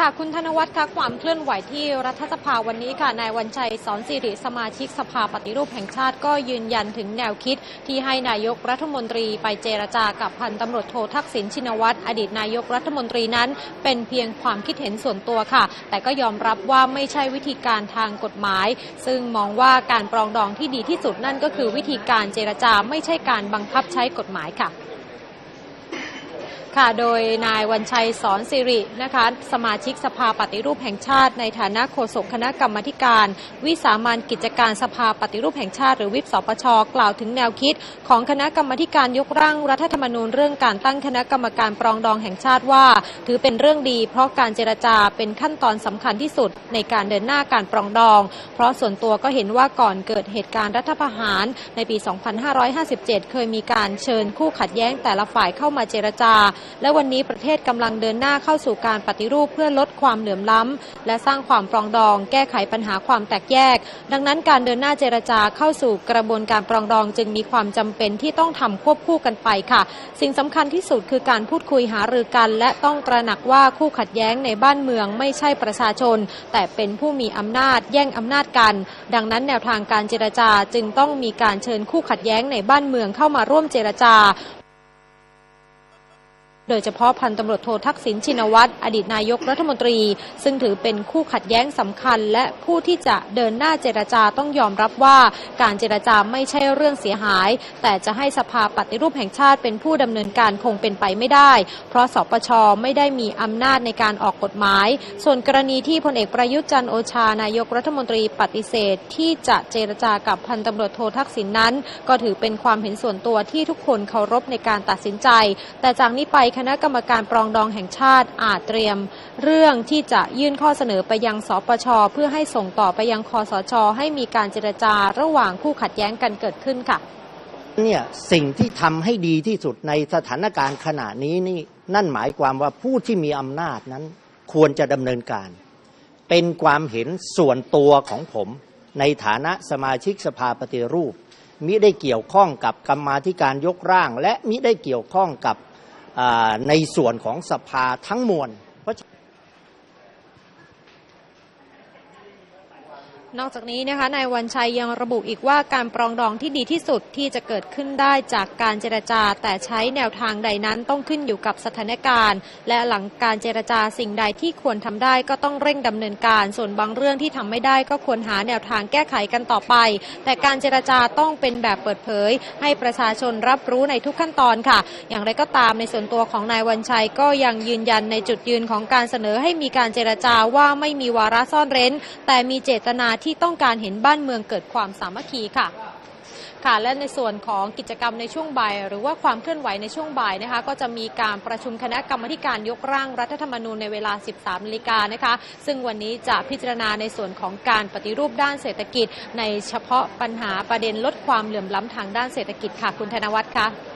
ค่ะคุณธนวัฒน์คะความเคลื่อนไหวที่รัฐสภาวันนี้ค่ะนายวันชัยสอนสิริสมาชิกสภาปฏิรูปแห่งชาติก็ยืนยันถึงแนวคิด ที่ให้นายกรัฐมนตรีไปเจรจากับพันตำรวจโททักษิณชินวัตรอดีตนายกรัฐมนตรีนั้น เป็นเพียงความคิดเห็นส่วนตัวค่ะ แต่ก็ยอมรับว่าไม่ใช่วิธีการทางกฎหมาย ซึ่งมองว่าการปรองดองที่ดีที่สุดนั่นก็คือวิธีการเจรจาไม่ใช่การบังคับใช้กฎหมายค่ะ ค่ะ โดยนายวันชัยสอนสิรินะคะ สมาชิกสภาปฏิรูปแห่งชาติ ในฐานะโฆษกคณะกรรมการ วิสามันกิจการสภาปฏิรูปแห่งชาติ หรือวิปสปช กล่าวถึงแนวคิด ของคณะกรรมการยกร่างรัฐธรรมนูญเรื่องการตั้งคณะกรรมการปรองดองแห่งชาติว่า ถือเป็นเรื่องดี เพราะการเจรจาเป็นขั้นตอนสำคัญที่สุดในการเดินหน้าการปรองดอง เพราะส่วนตัวก็เห็นว่าก่อนเกิดเหตุการณ์รัฐประหารในปี 2557 เคยมีการเชิญคู่ขัดแย้งแต่ละฝ่ายเข้ามาเจรจาและวันนี้ประเทศกำลังเดินหน้าเข้าสู่การปฏิรูปเพื่อลดความเหลื่อมล้ำ และสร้างความปรองดอง แก้ไขปัญหาความแตกแยก ดังนั้นการเดินหน้าเจรจาเข้าสู่กระบวนการปรองดองจึงมีความจำเป็นที่ต้องทำควบคู่กันไปค่ะ สิ่งสำคัญที่สุดคือการพูดคุยหารือกัน และต้องตระหนักว่าคู่ขัดแย้งในบ้านเมืองไม่ใช่ประชาชน แต่เป็นผู้มีอำนาจแย่งอำนาจกัน ดังนั้นแนวทางการเจรจาจึงต้องมีการเชิญคู่ขัดแย้งในบ้านเมืองเข้ามาร่วมเจรจา โดยเฉพาะพันตำรวจโททักษิณชินวัตรอดีตนายกรัฐมนตรี ซึ่งถือเป็นคู่ขัดแย้งสำคัญ และผู้ที่จะเดินหน้าเจรจาต้องยอมรับว่า การเจรจาไม่ใช่เรื่องเสียหาย แต่จะให้สภาปฏิรูปแห่งชาติเป็นผู้ดำเนินการคงเป็นไปไม่ได้ เพราะสปชไม่ได้มีอำนาจในการออกกฎหมาย ส่วนกรณีที่พลเอกประยุทธ์จันโอชานายกรัฐมนตรีปฏิเสธ ที่จะเจรจากับพันตำรวจโททักษิณนนั้น ก็ถือเป็นความเห็นส่วนตัวที่ทุกคนเคารพในการตัดสินใจ แต่จากนี้ไปคณะกรรมการปรองดองแห่งชาติอาจเตรียม เรื่องที่จะยื่นข้อเสนอไปยังสปช เพื่อให้ส่งต่อไปยังคอสช ให้มีการเจรจาระหว่างคู่ขัดแย้งกันเกิดขึ้นค่ะ เนี่ยสิ่งที่ทำให้ดีที่สุดในสถานการณ์ขณะนี้นี่นั่นหมายความว่าผู้ที่มีอำนาจนั้นควรจะดำเนินการ เป็นความเห็นส่วนตัวของผมในฐานะสมาชิกสภาปฏิรูปมิได้เกี่ยวข้องกับกรรมาธิการยกร่าง และมิได้เกี่ยวข้องกับ ในส่วนของสภาทั้งมวลเพราะ นอกจากนี้นะคะนายวันชัยยังระบุอีกว่าการปรองดองที่ดีที่สุดที่จะเกิดขึ้นได้จากการเจรจา แต่ใช้แนวทางใดนั้นต้องขึ้นอยู่กับสถานการณ์ และหลังการเจรจาสิ่งใดที่ควรทำได้ก็ต้องเร่งดำเนินการ ส่วนบางเรื่องที่ทำไม่ได้ก็ควรหาแนวทางแก้ไขกันต่อไป แต่การเจรจาต้องเป็นแบบเปิดเผย ให้ประชาชนรับรู้ในทุกขั้นตอนค่ะ อย่างไรก็ตามในส่วนตัวของนายวันชัยก็ยังยืนยันในจุดยืนของการเสนอให้มีการเจรจาว่าไม่มีวาระซ่อนเร้น แต่มีเจตนาที่ต้องการเห็นบ้านเมืองเกิดความสามัคคีค่ะค่ะและในส่วนของกิจกรรมในช่วงบ่ายหรือว่าความเคลื่อนไหวในช่วงบ่ายนะคะ ก็จะมีการประชุมคณะกรรมการยกร่างรัฐธรรมนูญในเวลา 13นาฬิกานะคะ ซึ่งวันนี้จะพิจารณาในส่วนของการปฏิรูปด้านเศรษฐกิจ ในเฉพาะปัญหาประเด็นลดความเหลื่อมล้ำทางด้านเศรษฐกิจค่ะคุณธนวัฒน์คะ